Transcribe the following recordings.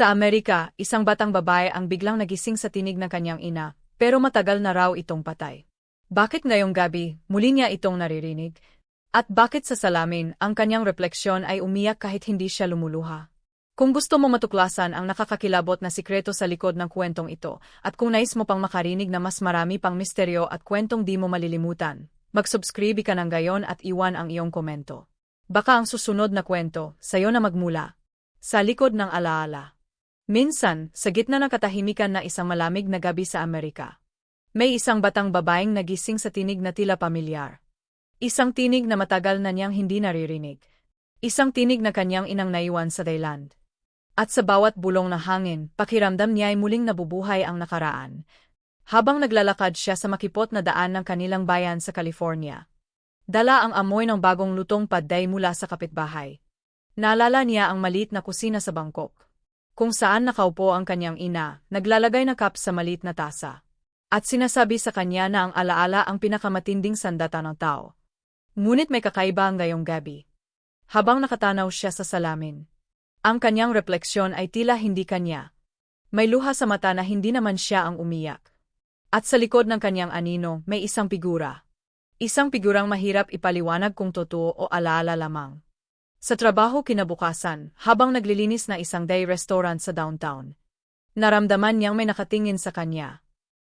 Sa Amerika, isang batang babae ang biglang nagising sa tinig ng kanyang ina, pero matagal na raw itong patay. Bakit ngayong gabi, muli niya itong naririnig? At bakit sa salamin, ang kanyang refleksyon ay umiyak kahit hindi siya lumuluha? Kung gusto mo matuklasan ang nakakakilabot na sikreto sa likod ng kwentong ito, at kung nais mo pang makarinig na mas marami pang misteryo at kwentong di mo malilimutan, mag-subscribe ka ng gayon at iwan ang iyong komento. Baka ang susunod na kwento, sayo na magmula. Sa likod ng alaala. Minsan, sa gitna ng katahimikan na isang malamig na gabi sa Amerika, may isang batang babaeng nagising sa tinig na tila pamilyar. Isang tinig na matagal na niyang hindi naririnig. Isang tinig na kanyang inang naiwan sa Thailand. At sa bawat bulong na hangin, pakiramdam niya ay muling nabubuhay ang nakaraan. Habang naglalakad siya sa makipot na daan ng kanilang bayan sa California. Dala ang amoy ng bagong lutong padday mula sa kapitbahay. Naalala niya ang maliit na kusina sa Bangkok kung saan nakaupo ang kanyang ina, naglalagay ng cup sa malit na tasa. At sinasabi sa kanya na ang alaala ang pinakamatinding sandata ng tao. Ngunit may kakaiba ang gayong gabi. Habang nakatanaw siya sa salamin. Ang kanyang refleksyon ay tila hindi kanya. May luha sa mata na hindi naman siya ang umiyak. At sa likod ng kanyang anino, may isang figura. Isang figurang mahirap ipaliwanag kung totoo o alaala lamang. Sa trabaho kinabukasan, habang naglilinis na isang day restaurant sa downtown. Naramdaman niyang may nakatingin sa kanya.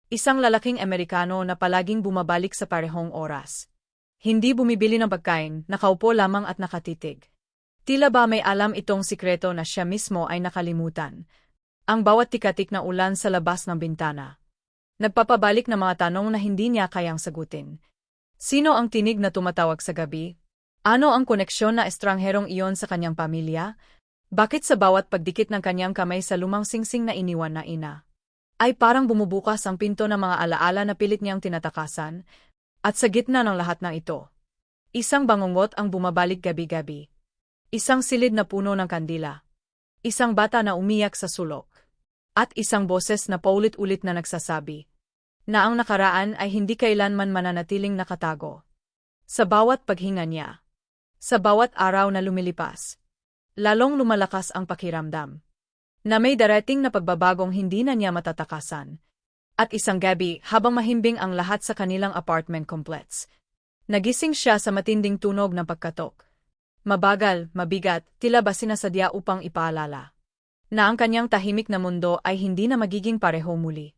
Isang lalaking Amerikano na palaging bumabalik sa parehong oras. Hindi bumibili ng pagkain, nakaupo lamang at nakatitig. Tila ba may alam itong sikreto na siya mismo ay nakalimutan. Ang bawat tikatik na ulan sa labas ng bintana. Nagpapabalik ng mga tanong na hindi niya kayang sagutin. Sino ang tinig na tumatawag sa gabi, ano ang koneksyon na estrangherong iyon sa kanyang pamilya? Bakit sa bawat pagdikit ng kanyang kamay sa lumang singsing na iniwan na ina? Ay parang bumubukas ang pinto ng mga alaala na pilit niyang tinatakasan? At sa gitna ng lahat ng ito, isang bangungot ang bumabalik gabi-gabi. Isang silid na puno ng kandila. Isang bata na umiyak sa sulok. At isang boses na paulit-ulit na nagsasabi na ang nakaraan ay hindi kailanman mananatiling nakatago. Sa bawat paghinga niya, sa bawat araw na lumilipas, lalong lumalakas ang pakiramdam. Na may darating na pagbabagong hindi na niya matatakasan. At isang gabi, habang mahimbing ang lahat sa kanilang apartment complex, nagising siya sa matinding tunog ng pagkatok. Mabagal, mabigat, tila ba sinasadya upang ipaalala na ang kanyang tahimik na mundo ay hindi na magiging pareho muli.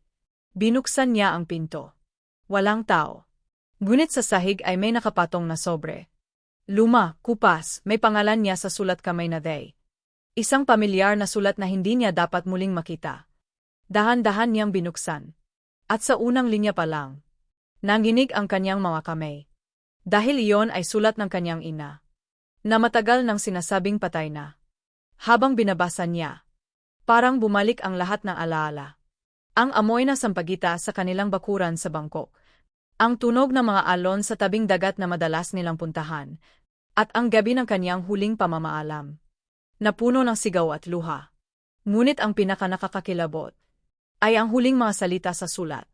Binuksan niya ang pinto. Walang tao. Ngunit sa sahig ay may nakapatong na sobre. Luma, kupas, may pangalan niya sa sulat kamay na day. Isang pamilyar na sulat na hindi niya dapat muling makita. Dahan-dahan niyang binuksan. At sa unang linya pa lang, nanginig ang kanyang mga kamay. Dahil iyon ay sulat ng kanyang ina. Na matagal nang sinasabing patay na. Habang binabasa niya, parang bumalik ang lahat ng alaala. Ang amoy na sampagita sa kanilang bakuran sa Bangkok. Ang tunog ng mga alon sa tabing dagat na madalas nilang puntahan, at ang gabi ng kanyang huling pamamaalam. Napuno ng sigaw at luha. Ngunit ang pinakanakakakilabot ay ang huling mga salita sa sulat.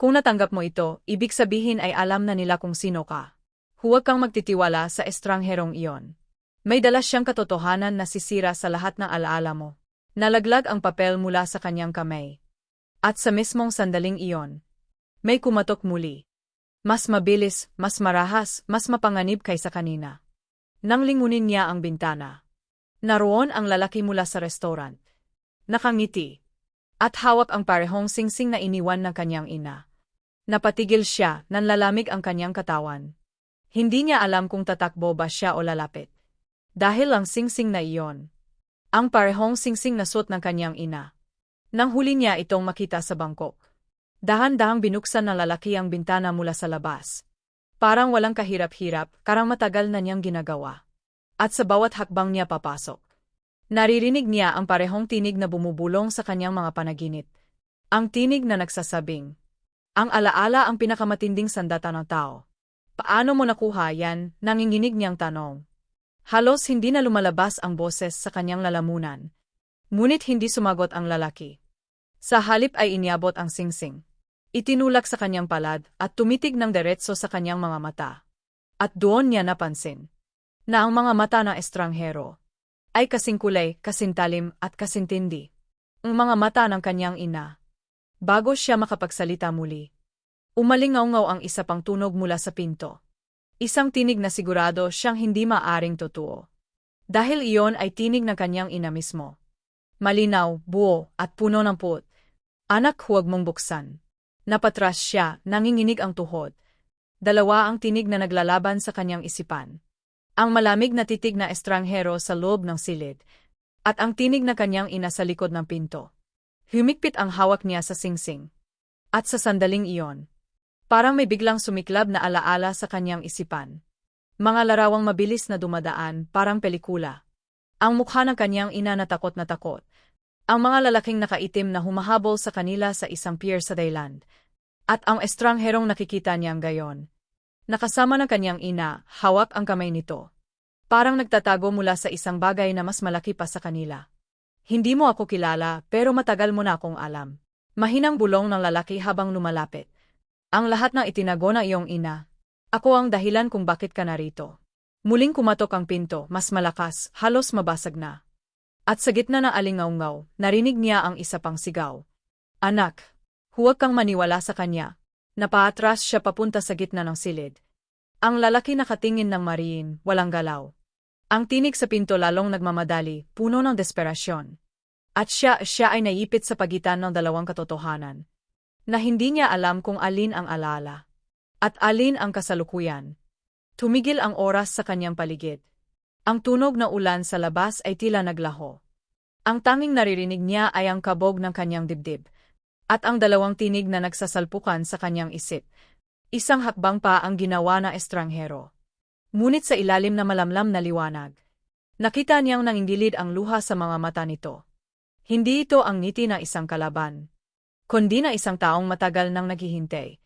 Kung natanggap mo ito, ibig sabihin ay alam na nila kung sino ka. Huwag kang magtitiwala sa estrangherong iyon. May dala siyang katotohanan na sisira sa lahat ng alaala mo. Nalaglag ang papel mula sa kanyang kamay. At sa mismong sandaling iyon, may kumatok muli. Mas mabilis, mas marahas, mas mapanganib kaysa kanina. Nang lingunin niya ang bintana. Naroon ang lalaki mula sa restaurant. Nakangiti. At hawak ang parehong singsing na iniwan ng kanyang ina. Napatigil siya, nanlalamig ang kanyang katawan. Hindi niya alam kung tatakbo ba siya o lalapit. Dahil ang singsing na iyon. Ang parehong singsing na suot ng kanyang ina. Nang huli niya itong makita sa Bangkok. Dahan-dahang binuksan ng lalaki ang bintana mula sa labas. Parang walang kahirap-hirap, karang matagal na niyang ginagawa. At sa bawat hakbang niya papasok. Naririnig niya ang parehong tinig na bumubulong sa kanyang mga panaginip. Ang tinig na nagsasabing, ang alaala ang pinakamatinding sandata ng tao. Paano mo nakuha yan? Nanginginig niyang tanong. Halos hindi na lumalabas ang boses sa kanyang lalamunan. Ngunit hindi sumagot ang lalaki. Sa halip ay iniabot ang singsing. Itinulak sa kanyang palad at tumitig ng diretso sa kanyang mga mata. At doon niya napansin na ang mga mata ng estranghero ay kasing kulay, kasintalim at kasintindi. ang mga mata ng kanyang ina. Bago siya makapagsalita muli. Umalingaw-ngaw ang isa pang tunog mula sa pinto. Isang tinig na sigurado siyang hindi maaring totoo. Dahil iyon ay tinig ng kanyang ina mismo. Malinaw, buo, at puno ng put. Anak huwag mong buksan. Napatras siya, nanginginig ang tuhod. Dalawa ang tinig na naglalaban sa kanyang isipan. Ang malamig na titig na estranghero sa loob ng silid, at ang tinig na kanyang ina sa likod ng pinto. Humikpit ang hawak niya sa singsing. At sa sandaling iyon, parang may biglang sumiklab na alaala sa kanyang isipan. Mga larawang mabilis na dumadaan, parang pelikula. Ang mukha ng kanyang ina na takot na takot. Ang mga lalaking nakaitim na humahabol sa kanila sa isang pier sa Thailand. At ang estrangherong nakikita niyang gayon. Nakasama ng kanyang ina, hawak ang kamay nito. Parang nagtatago mula sa isang bagay na mas malaki pa sa kanila. Hindi mo ako kilala, pero matagal mo na akong alam. Mahinang bulong ng lalaki habang lumalapit. Ang lahat ng itinago ng iyong ina. Ako ang dahilan kung bakit ka narito. Muling kumatok ang pinto, mas malakas, halos mabasag na. At sa gitna ng alingaungaw, narinig niya ang isa pang sigaw. Anak, huwag kang maniwala sa kanya. Napaatras siya papunta sa gitna ng silid. Ang lalaki nakatingin ng mariin, walang galaw. Ang tinig sa pinto lalong nagmamadali, puno ng desperasyon. At siya, siya ay naipit sa pagitan ng dalawang katotohanan. Na hindi niya alam kung alin ang alala. At alin ang kasalukuyan. Tumigil ang oras sa kanyang paligid. Ang tunog na ulan sa labas ay tila naglaho. Ang tanging naririnig niya ay ang kabog ng kanyang dibdib. At ang dalawang tinig na nagsasalpukan sa kanyang isip. Isang hakbang pa ang ginawa na estranghero. Ngunit sa ilalim na malamlam na liwanag. Nakita niyang nangingilid ang luha sa mga mata nito. Hindi ito ang ngiti na isang kalaban. Kundi na isang taong matagal nang naghihintay.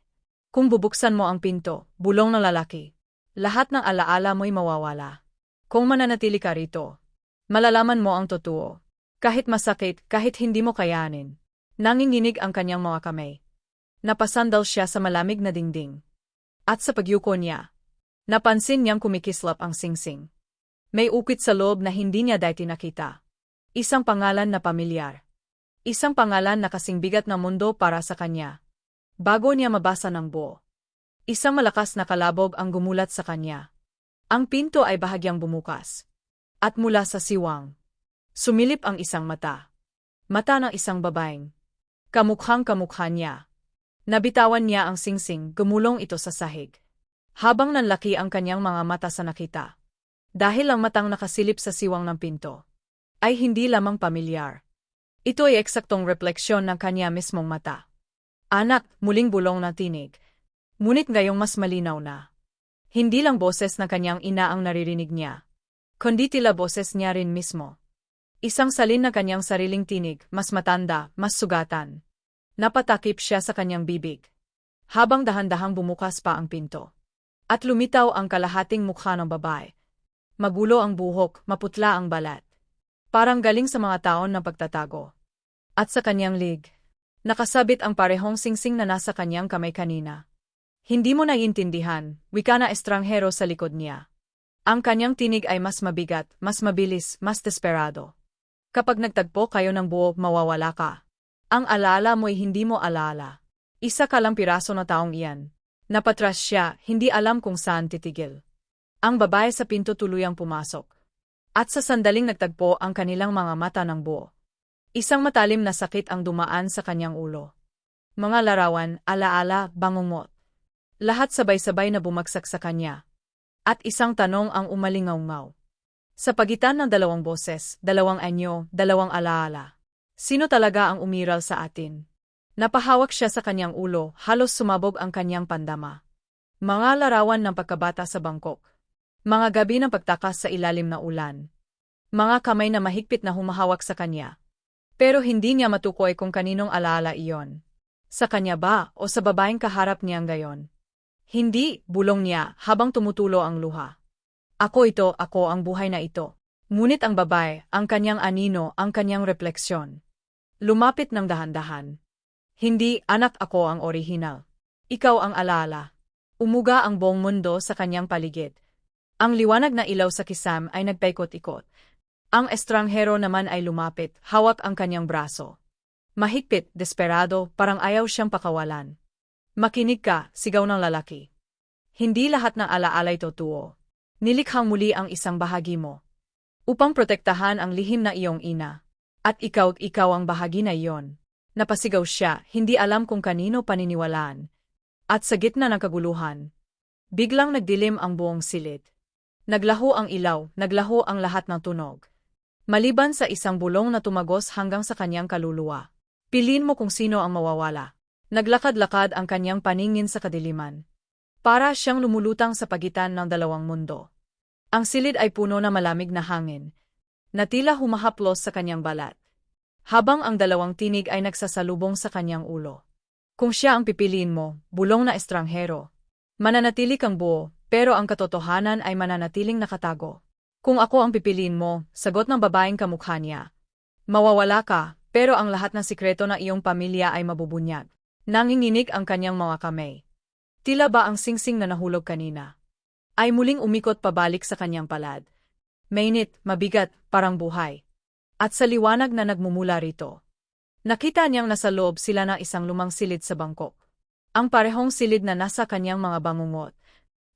Kung bubuksan mo ang pinto, bulong ng lalaki. Lahat ng alaala mo'y mawawala. Kung mananatili ka rito, malalaman mo ang totoo. Kahit masakit, kahit hindi mo kayanin. Nanginginig ang kanyang mga kamay. Napasandal siya sa malamig na dingding. At sa pagyuko niya, napansin niyang kumikislap ang singsing. May ukit sa loob na hindi niya dati nakita. Isang pangalan na pamilyar. Isang pangalan na kasing bigat na mundo para sa kanya. Bago niya mabasa ng buo. Isang malakas na kalabog ang gumulat sa kanya. Ang pinto ay bahagyang bumukas. At mula sa siwang, sumilip ang isang mata. Mata ng isang babaeng. Kamukhang kamukha niya. Nabitawan niya ang singsing, gumulong ito sa sahig. Habang nanlaki ang kanyang mga mata sa nakita. Dahil ang matang nakasilip sa siwang ng pinto. Ay hindi lamang pamilyar. Ito ay eksaktong refleksyon ng kanya mismong mata. Anak, muling bulong na tinig. Ngunit ngayong mas malinaw na. Hindi lang boses ng kanyang ina ang naririnig niya, kundi tila boses niya rin mismo. Isang salin na kanyang sariling tinig, mas matanda, mas sugatan. Napatakip siya sa kanyang bibig. Habang dahan-dahang bumukas pa ang pinto. At lumitaw ang kalahating mukha ng babae. Magulo ang buhok, maputla ang balat. Parang galing sa mga taon ng pagtatago. At sa kanyang lig, nakasabit ang parehong singsing na nasa kanyang kamay kanina. Hindi mo naiintindihan, wika na estranghero sa likod niya. Ang kanyang tinig ay mas mabigat, mas mabilis, mas desperado. Kapag nagtagpo kayo ng buo, mawawala ka. Ang alala mo'y hindi mo alala. Isa ka lang piraso na taong iyan. Napatras siya, hindi alam kung saan titigil. Ang babae sa pinto tuluyang pumasok. At sa sandaling nagtagpo ang kanilang mga mata ng buo. Isang matalim na sakit ang dumaan sa kanyang ulo. Mga larawan, alaala, bangungot. Lahat sabay-sabay na bumagsak sa kanya. At isang tanong ang umalingaw-ngaw. Sa pagitan ng dalawang boses, dalawang anyo, dalawang alaala. Sino talaga ang umiral sa atin? Napahawak siya sa kanyang ulo, halos sumabog ang kanyang pandama. Mga larawan ng pagkabata sa Bangkok. Mga gabi ng pagtakas sa ilalim na ulan. Mga kamay na mahigpit na humahawak sa kanya. Pero hindi niya matukoy kung kaninong alaala iyon. Sa kanya ba o sa babaeng kaharap niyang gayon? Hindi, bulong niya habang tumutulo ang luha. Ako ito, ako ang buhay na ito. Ngunit ang babae, ang kanyang anino, ang kanyang refleksyon. Lumapit ng dahan-dahan. Hindi, anak ako ang orihinal. Ikaw ang alala. Umuga ang buong mundo sa kanyang paligid. Ang liwanag na ilaw sa kisam ay nagpaikot-ikot. Ang estranghero naman ay lumapit, hawak ang kanyang braso. Mahigpit, desperado, parang ayaw siyang pakawalan. Makinig ka, sigaw ng lalaki. Hindi lahat ng alaalay totoo. Nilikhang muli ang isang bahagi mo. Upang protektahan ang lihim na iyong ina. At ikaw, ikaw ang bahagi na iyon. Napasigaw siya, hindi alam kung kanino paniniwalaan. At sa gitna ng kaguluhan, biglang nagdilim ang buong silid. Naglaho ang ilaw, naglaho ang lahat ng tunog. Maliban sa isang bulong na tumagos hanggang sa kanyang kaluluwa. Piliin mo kung sino ang mawawala. Naglakad-lakad ang kanyang paningin sa kadiliman. Para siyang lumulutang sa pagitan ng dalawang mundo. Ang silid ay puno na malamig na hangin, na tila humahaplos sa kanyang balat. Habang ang dalawang tinig ay nagsasalubong sa kanyang ulo. Kung siya ang pipiliin mo, bulong na estranghero. Mananatili kang buo, pero ang katotohanan ay mananatiling nakatago. Kung ako ang pipiliin mo, sagot ng babaeng kamukha niya. Mawawala ka, pero ang lahat ng sikreto ng iyong pamilya ay mabubunyag. Nanginginig ang kanyang mga kamay. Tila ba ang singsing na nahulog kanina? Ay muling umikot pabalik sa kanyang palad. Mainit, mabigat, parang buhay. At sa liwanag na nagmumula rito. Nakita niyang nasa loob sila ng isang lumang silid sa bangkok. Ang parehong silid na nasa kanyang mga bangungot.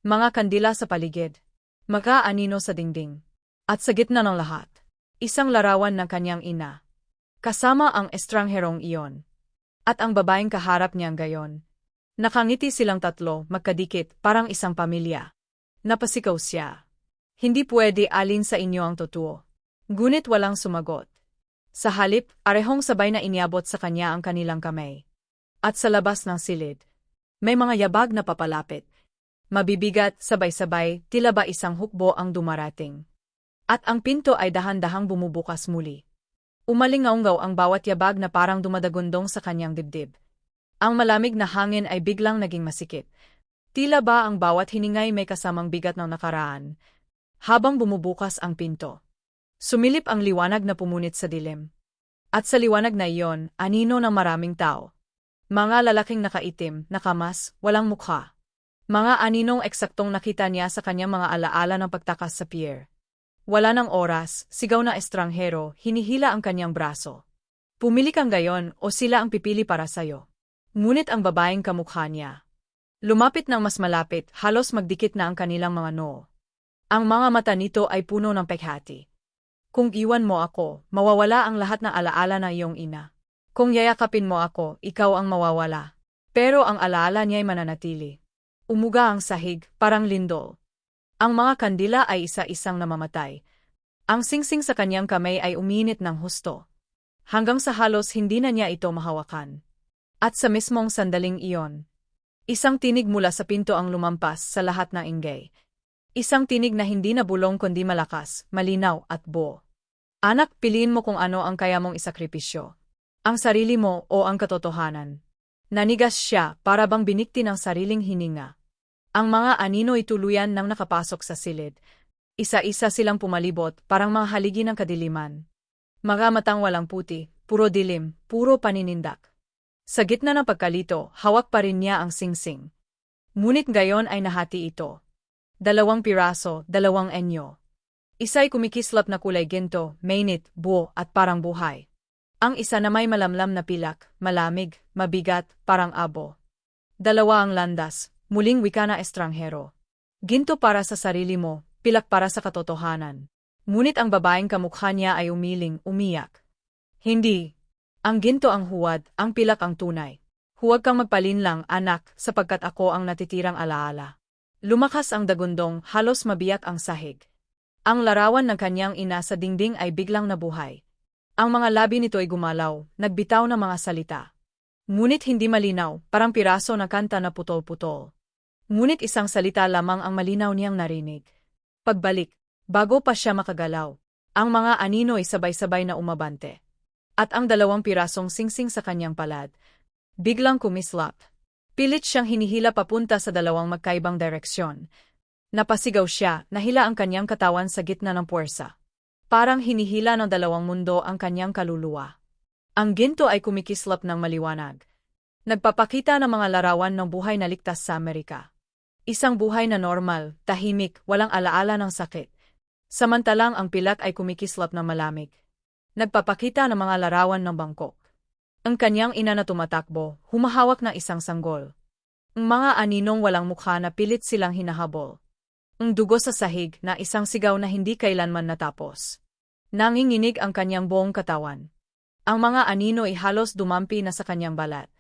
Mga kandila sa paligid. Magka-anino sa dingding. At sa gitna ng lahat, isang larawan ng kanyang ina. Kasama ang estrangherong iyon. At ang babaeng kaharap niyang gayon. Nakangiti silang tatlo, magkadikit, parang isang pamilya. Napasikaw siya. Hindi pwede alin sa inyo ang totoo. Ngunit walang sumagot. Sa halip, arehong sabay na iniabot sa kanya ang kanilang kamay. At sa labas ng silid, may mga yabag na papalapit. Mabibigat, sabay-sabay, tila ba isang hukbo ang dumarating. At ang pinto ay dahan-dahang bumubukas muli. Umalingaungaw ang bawat yabag na parang dumadagundong sa kanyang dibdib. Ang malamig na hangin ay biglang naging masikip. Tila ba ang bawat hiningay may kasamang bigat ng nakaraan. Habang bumubukas ang pinto. Sumilip ang liwanag na pumunit sa dilim. At sa liwanag na iyon, anino ng maraming tao. Mga lalaking nakaitim, nakamas, walang mukha. Mga aninong eksaktong nakita niya sa kanyang mga alaala ng pagtakas sa pier. Wala ng oras, sigaw na estranghero, hinihila ang kanyang braso. Pumili kang gayon o sila ang pipili para sayo. Ngunit ang babaeng kamukha niya. Lumapit ng mas malapit, halos magdikit na ang kanilang mga noo. Ang mga mata nito ay puno ng pekhati. Kung iwan mo ako, mawawala ang lahat ng alaala na iyong ina. Kung yayakapin mo ako, ikaw ang mawawala. Pero ang alaala niya'y mananatili. Umuga ang sahig, parang lindol. Ang mga kandila ay isa-isang namamatay. Ang singsing sa kanyang kamay ay uminit ng husto. Hanggang sa halos hindi na niya ito mahawakan. At sa mismong sandaling iyon, isang tinig mula sa pinto ang lumampas sa lahat ng inggay. Isang tinig na hindi na bulong kundi malakas, malinaw at buo. Anak, piliin mo kung ano ang kaya mong isakripisyo. Ang sarili mo o ang katotohanan. Nanigas siya para bang binikti ng sariling hininga. Ang mga anino'y tuluyan nang nakapasok sa silid. Isa-isa silang pumalibot, parang mga haligi ng kadiliman. Mga matang walang puti, puro dilim, puro paninindak. Sa gitna ng pagkalito, hawak pa rin niya ang singsing. Ngunit gayon ay nahati ito. Dalawang piraso, dalawang enyo. Isa'y kumikislap na kulay ginto, mainit, buo, at parang buhay. Ang isa na may malamlam na pilak, malamig, mabigat, parang abo. Dalawa ang landas, Muling wika na estranghero. Ginto para sa sarili mo, pilak para sa katotohanan. Ngunit ang babaeng kamukha niya ay umiling, umiyak. Hindi. Ang ginto ang huwad, ang pilak ang tunay. Huwag kang magpalinlang, anak, sapagkat ako ang natitirang alaala. Lumakas ang dagundong, halos mabiyak ang sahig. Ang larawan ng kanyang ina sa dingding ay biglang nabuhay. Ang mga labi nito ay gumalaw, nagbitaw ng mga salita. Ngunit hindi malinaw, parang piraso na kanta na putol-putol. Ngunit isang salita lamang ang malinaw niyang narinig. Pagbalik, bago pa siya makagalaw, ang mga anino ay sabay-sabay na umabante. At ang dalawang pirasong singsing sa kanyang palad, biglang kumislap. Pilit siyang hinihila papunta sa dalawang magkaibang direksyon. Napasigaw siya, nahila ang kanyang katawan sa gitna ng puwersa. Parang hinihila ng dalawang mundo ang kanyang kaluluwa. Ang ginto ay kumikislap ng maliwanag. Nagpapakita ng mga larawan ng buhay na ligtas sa Amerika. Isang buhay na normal, tahimik, walang alaala ng sakit. Samantalang ang pilak ay kumikislap na malamig. Nagpapakita ng mga larawan ng Bangkok. Ang kanyang ina na tumatakbo, humahawak ng isang sanggol. Ang mga aninong walang mukha na pilit silang hinahabol. Ang dugo sa sahig na isang sigaw na hindi kailanman natapos. Nanginginig ang kanyang buong katawan. Ang mga anino ay halos dumampi na sa kanyang balat.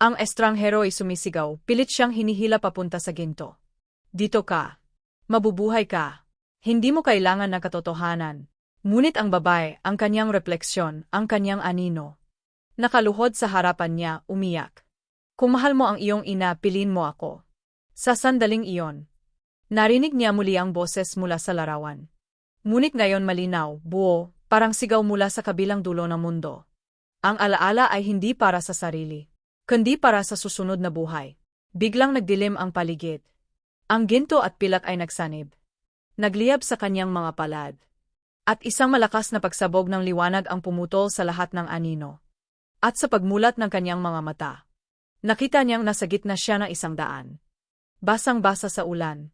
Ang estranghero ay sumisigaw, pilit siyang hinihila papunta sa ginto. Dito ka. Mabubuhay ka. Hindi mo kailangan ng katotohanan. Ngunit ang babae, ang kanyang refleksyon, ang kanyang anino. Nakaluhod sa harapan niya, umiyak. Kung mahal mo ang iyong ina, pilin mo ako. Sa sandaling iyon, narinig niya muli ang boses mula sa larawan. Ngunit ngayon malinaw, buo, parang sigaw mula sa kabilang dulo ng mundo. Ang alaala ay hindi para sa sarili, kundi para sa susunod na buhay. Biglang nagdilim ang paligid. Ang ginto at pilak ay nagsanib. Nagliyab sa kanyang mga palad. At isang malakas na pagsabog ng liwanag ang pumutol sa lahat ng anino. At sa pagmulat ng kanyang mga mata, nakita niyang nasa gitna siya ng isang daan. Basang-basa sa ulan.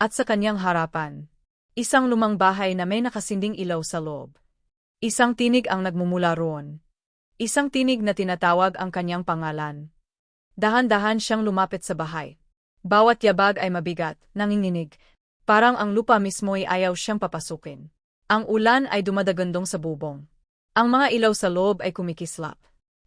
At sa kanyang harapan, isang lumang bahay na may nakasinding ilaw sa loob. Isang tinig ang nagmumula roon. Isang tinig na tinatawag ang kanyang pangalan. Dahan-dahan siyang lumapit sa bahay. Bawat yabag ay mabigat, nanginginig. Parang ang lupa mismo ay ayaw siyang papasukin. Ang ulan ay dumadagandong sa bubong. Ang mga ilaw sa loob ay kumikislap.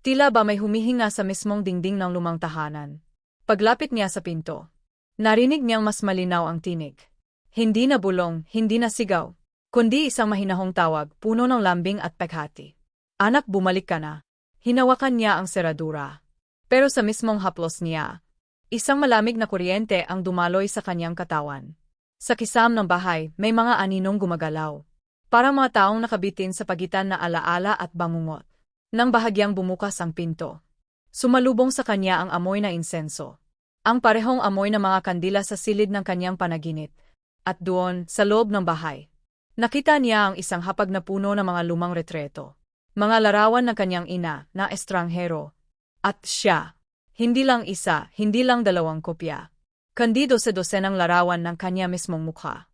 Tila ba may humihinga sa mismong dingding ng lumang tahanan. Paglapit niya sa pinto, narinig niyang mas malinaw ang tinig. Hindi na bulong, hindi na sigaw, kundi isang mahinahong tawag, puno ng lambing at peghati. Anak, bumalik ka na. Hinawakan niya ang seradura. Pero sa mismong haplos niya, isang malamig na kuryente ang dumaloy sa kanyang katawan. Sa kisam ng bahay, may mga aninong gumagalaw. Parang mga taong nakabitin sa pagitan na alaala at bangungot. Nang bahagyang bumukas ang pinto. Sumalubong sa kanya ang amoy na insenso. Ang parehong amoy ng mga kandila sa silid ng kanyang panaginip. At doon, sa loob ng bahay, nakita niya ang isang hapag na puno ng mga lumang retreto. Mga larawan ng kanyang ina na estranghero. At siya, hindi lang isa, hindi lang dalawang kopya. Kandido sa dosenang larawan ng kanya mismong mukha.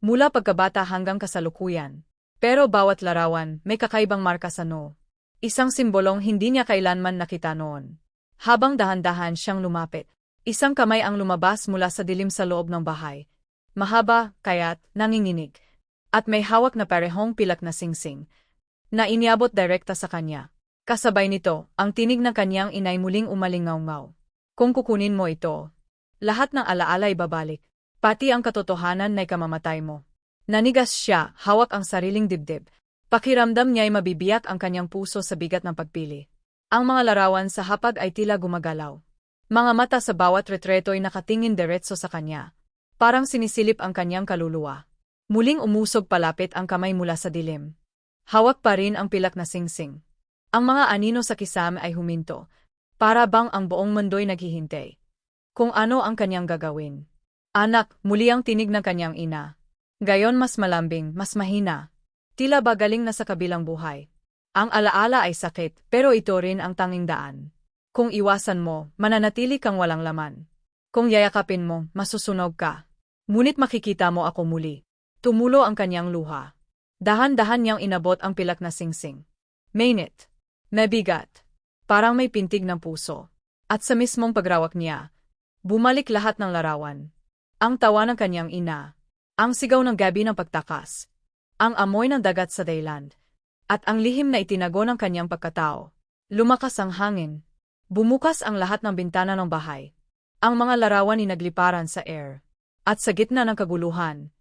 Mula pagkabata hanggang kasalukuyan. Pero bawat larawan may kakaibang marka sa no. Isang simbolong hindi niya kailanman nakita noon. Habang dahan-dahan siyang lumapit, isang kamay ang lumabas mula sa dilim sa loob ng bahay. Mahaba, kayat, nanginginig. At may hawak na parehong pilak na singsing. Na iniabot direkta sa kanya. Kasabay nito, ang tinig ng kanyang inay muling umalingaw-ngaw. Kung kukunin mo ito, lahat ng alaala ay babalik. Pati ang katotohanan na ikamamatay mo. Nanigas siya, hawak ang sariling dibdib, Pakiramdam niya'y mabibiyak ang kanyang puso sa bigat ng pagpili. Ang mga larawan sa hapag ay tila gumagalaw. Mga mata sa bawat retreto ay nakatingin diretso sa kanya. Parang sinisilip ang kanyang kaluluwa. Muling umusog palapit ang kamay mula sa dilim. Hawak pa rin ang pilak na singsing. Ang mga anino sa kisame ay huminto. Para bang ang buong mundo'y naghihintay. Kung ano ang kanyang gagawin. Anak, muli ang tinig ng kanyang ina. Gayon mas malambing, mas mahina, Tila ba galing na sa kabilang buhay. Ang alaala ay sakit, pero ito rin ang tanging daan. Kung iwasan mo, mananatili kang walang laman. Kung yayakapin mo, masusunog ka. Ngunit makikita mo ako muli. Tumulo ang kanyang luha. Dahan-dahan niyang inabot ang pilak na singsing. Mainit. Mabigat. Parang may pintig ng puso. At sa mismong pagrawak niya, bumalik lahat ng larawan. Ang tawa ng kanyang ina. Ang sigaw ng gabi ng pagtakas ang amoy ng dagat sa dayland, at ang lihim na itinago ng kanyang pagkatao. Lumakas ang hangin. Bumukas ang lahat ng bintana ng bahay. Ang mga larawan ay nagliparan sa air. At sa gitna ng kaguluhan,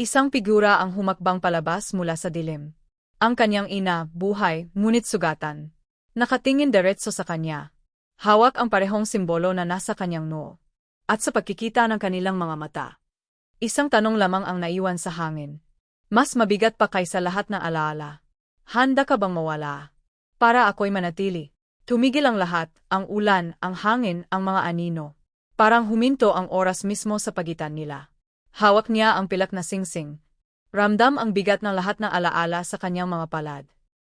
isang figura ang humakbang palabas mula sa dilim. Ang kanyang ina, buhay, ngunit sugatan. Nakatingin diretso sa kanya. Hawak ang parehong simbolo na nasa kanyang noo. At sa pagkikita ng kanilang mga mata. Isang tanong lamang ang naiwan sa hangin. Mas mabigat pa kaysa lahat ng alaala. Handa ka bang mawala? Para ako'y manatili. Tumigil ang lahat, ang ulan, ang hangin, ang mga anino. Parang huminto ang oras mismo sa pagitan nila. Hawak niya ang pilak na singsing. Ramdam ang bigat ng lahat ng alaala sa kanyang mga palad.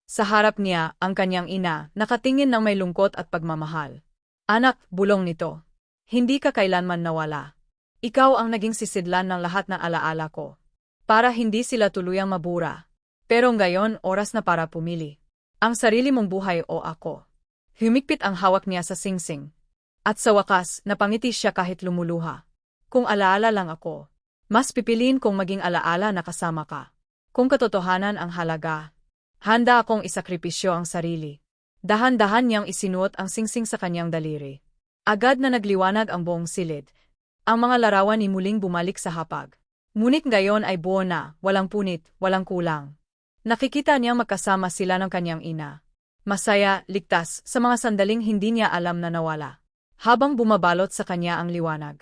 Sa harap niya, ang kanyang ina, nakatingin ng may lungkot at pagmamahal. Anak, bulong nito. Hindi ka kailanman nawala. Ikaw ang naging sisidlan ng lahat ng alaala ko para hindi sila tuluyang mabura. Pero ngayon oras na para pumili. Ang sarili mong buhay o ako. Humikpit ang hawak niya sa singsing. At sa wakas, napangiti siya kahit lumuluha. Kung alaala lang ako, mas pipiliin kong maging alaala na kasama ka. Kung katotohanan ang halaga, handa akong isakripisyo ang sarili. Dahan-dahan niyang isinuot ang singsing sa kanyang daliri. Agad na nagliwanag ang buong silid. Ang mga larawan ni muling bumalik sa hapag. Ngunit ngayon ay buo na, walang punit, walang kulang. Nakikita niyang magkasama sila ng kanyang ina. Masaya, ligtas, sa mga sandaling hindi niya alam na nawala. Habang bumabalot sa kanya ang liwanag.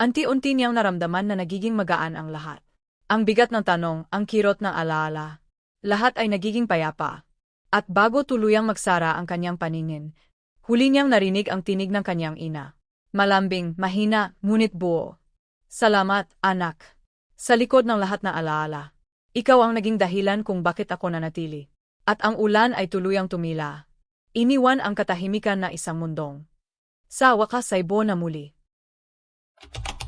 Anti-unti niyang naramdaman na nagiging magaan ang lahat. Ang bigat ng tanong, ang kirot ng alaala. Lahat ay nagiging payapa. At bago tuluyang magsara ang kanyang paningin, huli niyang narinig ang tinig ng kanyang ina. Malambing, mahina, ngunit buo. Salamat, anak. Sa likod ng lahat na alaala. Ikaw ang naging dahilan kung bakit ako nanatili. At ang ulan ay tuluyang tumila. Iniwan ang katahimikan na isang mundong. Sa wakas ay buo na muli. you